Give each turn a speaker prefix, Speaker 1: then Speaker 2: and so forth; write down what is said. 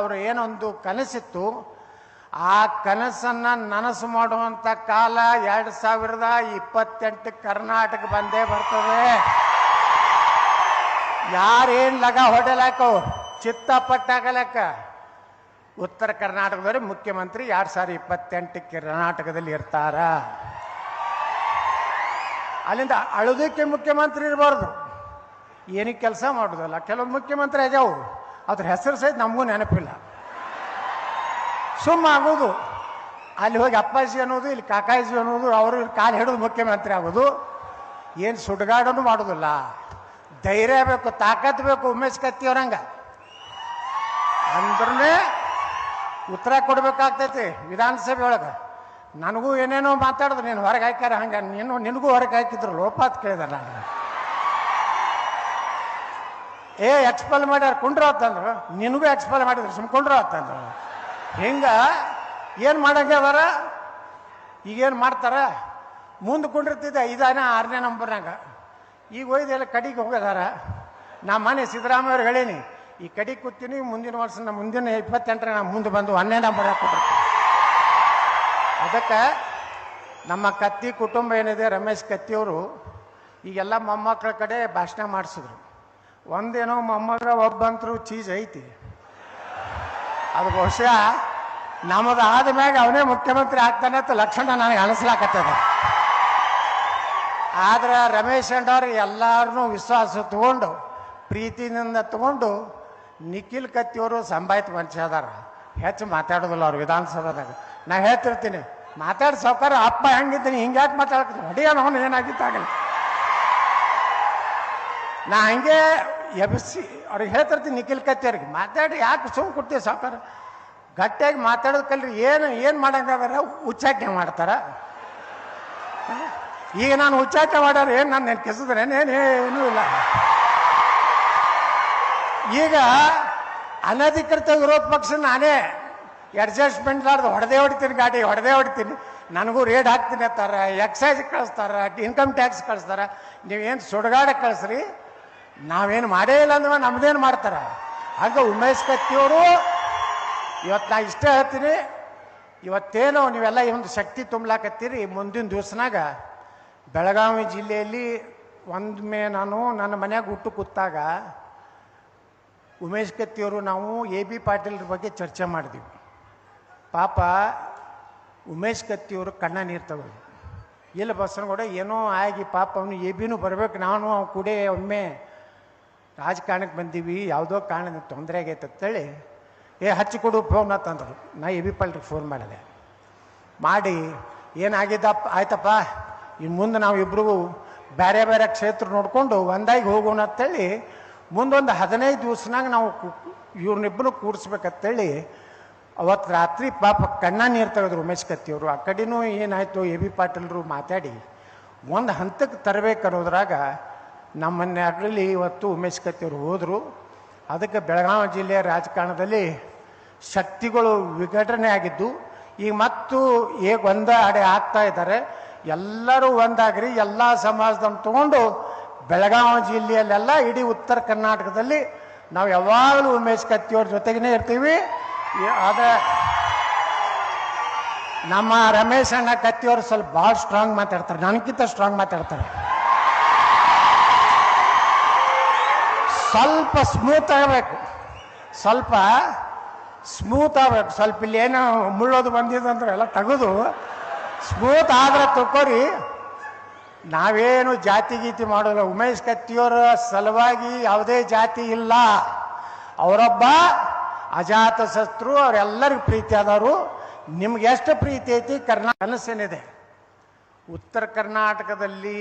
Speaker 1: ಅವರು ಏನೊಂದು ಕನಸಿತ್ತು, ಆ ಕನಸನ್ನ ನನಸು ಮಾಡುವಂತ ಕಾಲ ಎರಡ್ ಸಾವಿರದ ಇಪ್ಪತ್ತೆಂಟು ಕರ್ನಾಟಕ ಬಂದೇ ಬರ್ತದೆ. ಯಾರೇನು ಲಗ ಹೊಡೆಲಾಕೋ ಚಿತ್ತ ಪಟ್ಟಾಗಲಕ್ಕ ಉತ್ತರ ಕರ್ನಾಟಕದವ್ರಿಗೆ ಮುಖ್ಯಮಂತ್ರಿ ಎರಡ್ ಸಾವಿರದ ಇಪ್ಪತ್ತೆಂಟು ಕರ್ನಾಟಕದಲ್ಲಿ ಇರ್ತಾರ. ಅಲ್ಲಿಂದ ಅಳುದಕ್ಕೆ ಮುಖ್ಯಮಂತ್ರಿ ಇರಬಾರ್ದು. ಏನಕ್ಕೆ ಕೆಲಸ ಮಾಡೋದಲ್ಲ, ಕೆಲವೊಂದು ಮುಖ್ಯಮಂತ್ರಿ ಆಗ್ಯಾವು. ಅದ್ರ ಹೆಸರು ಸಹಿತ ನಮಗೂ ನೆನಪಿಲ್ಲ. ಸುಮ್ಮ ಆಗೋದು. ಅಲ್ಲಿ ಹೋಗಿ ಅಪ್ಪಾಜಿ ಅನ್ನೋದು, ಇಲ್ಲಿ ಕಾಕಾಜಿ ಅನ್ನೋದು, ಅವರು ಕಾಲು ಹಿಡಿದು ಮುಖ್ಯಮಂತ್ರಿ ಆಗೋದು. ಏನು ಸುಡುಗಾಡನು ಮಾಡೋದಿಲ್ಲ. ಧೈರ್ಯ ಬೇಕು, ತಾಕತ್ ಬೇಕು, ಉಮೇಶ್ ಕತ್ತಿಯವ್ರಂಗ ಅಂದ್ರೇ ಉತ್ತರ ಕೊಡ್ಬೇಕಾಗ್ತೈತಿ ವಿಧಾನಸಭೆ ಒಳಗೆ. ನನಗೂ ಏನೇನೋ ಮಾತಾಡಿದ್ರು, ನೀನು ಹೊರಗೆ ಹಾಕ್ಯಾರ ಹಂಗೆ. ನೀನು, ನಿನಗೂ ಹೊರಗೆ ಹಾಕಿದ್ರು, ಲೋಪಾತ್ ಕೇಳಿದೆ ನಾನು. ಏ ಎಕ್ಸ್ಪಲ್ ಮಾಡ್ಯಾರ ಕುಂಡ್ರ ಅಂತಂದ್ರು ನಿನಗೂ ಎಕ್ಸ್ಪಲ್ ಮಾಡಿದ್ರು, ಸುಮ್ ಕುಂಡ್ರ ಅಂತಂದ್ರು ಹಿಂಗ ಏನು ಮಾಡಂಗೆ ಅದಾರ? ಈಗೇನು ಮಾಡ್ತಾರ? ಮುಂದೆ ಕುಂಡಿರ್ತಿದ್ದೆ ಐದಾನ, ಆರನೇ ನಂಬರ್ನಾಗ ಈಗ ಒಯ್ದೆಲ್ಲ ಕಡಿಗೆ ಹೋಗದಾರ ನಾ ಮನೆ ಸಿದ್ದರಾಮಯ್ಯವ್ರು ಹೇಳೀನಿ, ಈ ಕಡಿ ಕೂತೀನಿ, ಮುಂದಿನ ವರ್ಷ ನಮ್ಮ ಮುಂದಿನ ಇಪ್ಪತ್ತೆಂಟರ ನಾ ಮುಂದೆ ಬಂದು ಹನ್ನೆರಡು ನಂಬರ್ ಹಾಕ್ಬಿಟ್ಟು ಅದಕ್ಕೆ ನಮ್ಮ ಕತ್ತಿ ಕುಟುಂಬ ಏನಿದೆ, ರಮೇಶ್ ಕತ್ತಿಯವರು, ಈಗೆಲ್ಲ ಮೊಮ್ಮಕ್ಕಳ ಕಡೆ ಭಾಷಣ ಮಾಡಿಸಿದ್ರು. ಒಂದೇನೋ ಮೊಮ್ಮಗ, ಒಬ್ಬಂತರು ಚೀಸ್ ಐತಿ. ಅದು ಬಹುಶಃ ನಮ್ಮದು ಆದ ಮ್ಯಾಗ ಅವನೇ ಮುಖ್ಯಮಂತ್ರಿ ಆಗ್ತಾನೆ ಅಂತ ಲಕ್ಷಣ ನನಗೆ ಅನಿಸ್ಲಾಕತ್ತದ. ಆದ್ರೆ ರಮೇಶ್ ಅಂಡವ್ರು ಎಲ್ಲಾರನ್ನೂ ವಿಶ್ವಾಸ ತಗೊಂಡು, ಪ್ರೀತಿನಿಂದ ತಗೊಂಡು ನಿಖಿಲ್ ಕತ್ತಿಯವರು ಸಂಭಾಯಿತ ಮನುಷ್ಯ ಅದಾರ. ಹೆಚ್ಚು ಮಾತಾಡೋದಿಲ್ಲ ಅವ್ರು ವಿಧಾನಸಭಾದಾಗ. ನಾ ಹೇಳ್ತಿರ್ತೀನಿ, ಮಾತಾಡಿ ಸಾವ್ಕಾರ, ಅಪ್ಪ ಹೆಂಗಿದ್ದೀನಿ, ಹಿಂಗ್ಯಾಕೆ ಮಾತಾಡ್ತೀನಿ ಹೊಡಿಯೋಣ ಅವನು ಏನಾಗಿತ್ತಾಗಲ್ಲ. ನಾ ಹಂಗೆ ಎಬ್ಸಿ, ಅವ್ರಿಗೆ ಹೇಳ್ತಿರ್ತೀನಿ, ನಿಖಿಲ್ ಕತ್ತಿಯವ್ರಿಗೆ ಮಾತಾಡಿ, ಯಾಕೆ ಸುಮ್ ಕೊಡ್ತೀವಿ ಸಾಕಾರ ಗಟ್ಟಿಯಾಗಿ ಮಾತಾಡೋದು ಕಲ್ರಿ, ಏನು ಏನು ಮಾಡಂಗಾದ್ರೆ ಉಚ್ಚಾಟನೆ ಮಾಡ್ತಾರ. ಈಗ ನಾನು ಉಚ್ಚಾಟನೆ ಮಾಡೋರು, ಏನು ನಾನು ನೆನ್ಕಿಸಿದ್ರೆ ಏನೂ ಇಲ್ಲ. ಈಗ ಅನಧಿಕೃತ ವಿರೋಧ ಪಕ್ಷ ನಾನೇ ಅಡ್ಜಸ್ಟ್ಮೆಂಟ್ ಲಾರ್ದ ಹೊಡೆದೇ ಹೊಡಿತೀನಿ ಗಾಡಿ, ಹೊಡೆದೇ ಹೊಡಿತೀನಿ. ನನಗೂ ರೇಟ್ ಹಾಕ್ತೀನಿ ಅಂತಾರೆ ಎಕ್ಸೈಸ್ ಕಳಿಸ್ತಾರೆ ಇನ್ಕಮ್ ಟ್ಯಾಕ್ಸ್ ಕಳಿಸ್ತಾರ. ನೀವೇನು ಸುಡುಗಾಡ ಕಳಿಸ್ರಿ ನಾವೇನು ಮಾಡೇ ಇಲ್ಲ ಅಂದ್ರೆ ನಮ್ದೇನು ಮಾಡ್ತಾರ? ಹಂಗೆ ಉಮೇಶ್ ಕತ್ತಿಯವರು ಇವತ್ತು ನಾ ಇಷ್ಟೇ ಹೇಳ್ತೀನಿ, ಇವತ್ತೇನೋ ನೀವೆಲ್ಲ ಒಂದು ಶಕ್ತಿ ತುಂಬಲಾಕತ್ತೀರಿ, ಮುಂದಿನ ದಿವಸನಾಗ ಬೆಳಗಾವಿ ಜಿಲ್ಲೆಯಲ್ಲಿ ಒಂದೊಮ್ಮೆ ನಾನು ನನ್ನ ಮನ್ಯಾಗ ಹುಟ್ಟು ಕೂತಾಗ ಉಮೇಶ್ ಕತ್ತಿಯವರು ನಾವು ಎ ಬಿ ಪಾಟೀಲ್ರ ಬಗ್ಗೆ ಚರ್ಚೆ ಮಾಡಿದ್ವಿ. ಪಾಪ ಉಮೇಶ್ ಕತ್ತಿಯವರು ಕಣ್ಣ ನೀರು ಇಲ್ಲ ಬಸನಗೌಡ ಏನೋ ಆಗಿ ಪಾಪ ಅವನು ಎ ಬಿನೂ ಬರ್ಬೇಕು, ನಾನು ಅವ್ನು ಕೂಡೇ ಒಮ್ಮೆ ರಾಜಕಾರಣಕ್ಕೆ ಬಂದೀವಿ, ಯಾವುದೋ ಕಾರಣದಿಂದ ತೊಂದರೆ ಆಗೈತೆ ಅಂತೇಳಿ, ಏ ಹಚ್ಚಿ ಕೊಡು ಫೋನ್ ಅಂತಂದ್ರು ನಾ ಎ ಬಿ ಪಾಲ್ಟ್ರಿಗೆ ಫೋನ್ ಮಾಡಿದೆ. ಮಾಡಿ ಏನಾಗಿದ್ದಪ್ಪ ಆಯ್ತಪ್ಪ ಇನ್ನು ಮುಂದೆ ನಾವು ಇಬ್ಬರು ಬೇರೆ ಬೇರೆ ಕ್ಷೇತ್ರ ನೋಡಿಕೊಂಡು ಒಂದಾಗಿ ಹೋಗೋಣ ಅಂತೇಳಿ, ಮುಂದೊಂದು ಹದಿನೈದು ದಿವ್ಸನಾಗ ನಾವು ಇವ್ರನ್ನಿಬ್ಬರು ಕೂಡಿಸ್ಬೇಕಂತೇಳಿ ಅವತ್ತು ರಾತ್ರಿ ಪಾಪ ಕಣ್ಣ ನೀರು ತೆಗೆದ್ರು ಉಮೇಶ್ ಕತ್ತಿಯವರು ಆ ಕಡೆನೂ ಏನಾಯಿತು, ಎ ಬಿ ಪಾಟೀಲ್ರು ಮಾತಾಡಿ, ಒಂದು ಹಂತಕ್ಕೆ ತರಬೇಕು ಅನ್ನೋದ್ರಾಗ ನಮ್ಮನ್ನೆರಡರಲ್ಲಿ ಇವತ್ತು ಉಮೇಶ್ ಕತ್ತಿಯವರು ಹೋದರು. ಅದಕ್ಕೆ ಬೆಳಗಾವಿ ಜಿಲ್ಲೆಯ ರಾಜಕಾರಣದಲ್ಲಿ ಶಕ್ತಿಗಳು ವಿಘಟನೆ ಆಗಿದ್ದು, ಈಗ ಮತ್ತು ಹೇಗೆ ಒಂದಾಡೆ ಆಗ್ತಾ ಇದ್ದಾರೆ, ಎಲ್ಲರೂ ಒಂದಾಗ್ರಿ, ಎಲ್ಲ ಸಮಾಜದನ್ನು ತಗೊಂಡು ಬೆಳಗಾವಿ ಜಿಲ್ಲೆಯಲ್ಲೆಲ್ಲ ಇಡೀ ಉತ್ತರ ಕರ್ನಾಟಕದಲ್ಲಿ ನಾವು ಯಾವಾಗಲೂ ಉಮೇಶ್ ಕತ್ತಿಯವ್ರ ಜೊತೆಗೇ ಇರ್ತೀವಿ ಆದರೆ ನಮ್ಮ ರಮೇಶ್ ಅಣ್ಣ ಕತ್ತಿಯವರು ಸ್ವಲ್ಪ ಭಾಳ ಸ್ಟ್ರಾಂಗ್ ಮಾತಾಡ್ತಾರೆ. ನನಗಿಂತ ಸ್ಟ್ರಾಂಗ್ ಮಾತಾಡ್ತಾರೆ. ಸ್ವಲ್ಪ ಸ್ಮೂತ್ ಆಗಬೇಕು. ಸ್ವಲ್ಪ ಸ್ಮೂತ್ ಆಗಬೇಕು. ಸ್ವಲ್ಪ ಇಲ್ಲಿ ಏನೋ ಮುಳ್ಳೋದು ಬಂದಿದೆ ಎಲ್ಲ ತೆಗೆದು ಸ್ಮೂತ್ ಆದ್ರೆ ತಕೋರಿ ನಾವೇನು ಜಾತಿ ಗೀತಿ ಮಾಡೋಲ್ಲ. ಉಮೇಶ್ ಕತ್ತಿಯವರ ಸಲುವಾಗಿ ಯಾವುದೇ ಜಾತಿ ಇಲ್ಲ. ಅವರೊಬ್ಬ ಅಜಾತ ಶತ್ರು, ಅವರೆಲ್ಲರಿಗೂ ಪ್ರೀತಿ ಆದವರು. ನಿಮ್ಗೆ ಎಷ್ಟು ಪ್ರೀತಿ ಐತಿ? ಕರ್ನಾಟಕ ಕನಸೇನಿದೆ. ಉತ್ತರ ಕರ್ನಾಟಕದಲ್ಲಿ